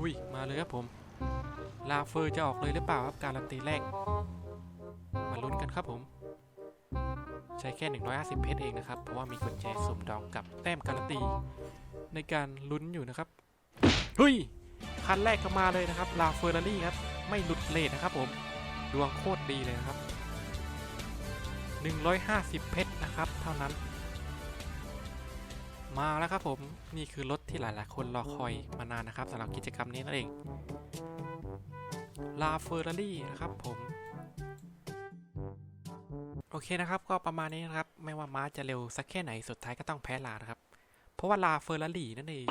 อุ้ย มาเลยครับผม ลาเฟอร์จะออกเลยหรือเปล่าครับการันตีแรก มาลุ้นกันครับผม ใช้แค่ 150 เพชรเองนะครับ เพราะว่ามีกุญแจสุ่มดองกับแต้มการันตี ในการลุ้นอยู่นะครับเฮ้ยคันแรกก็มาเลยนะครับลาเฟอร์รารี่ครับ ไม่หลุดเลทนะครับผม ดวงโคตรดีเลยนะครับ 150 เพชรนะครับ เท่านั้น มาแล้วครับผมนี่คือรถที่หลาย ๆ คนรอคอยมานานนะครับสำหรับกิจกรรมนี้นั่นเองลาเฟอร์รารี่นะครับผมโอเคนะครับก็ประมาณนี้นะครับ ไม่ว่าม้าจะเร็วสักแค่ไหนสุดท้ายก็ต้องแพ้ลานะครับ เพราะว่าลาเฟอร์รารี่นั่นเอง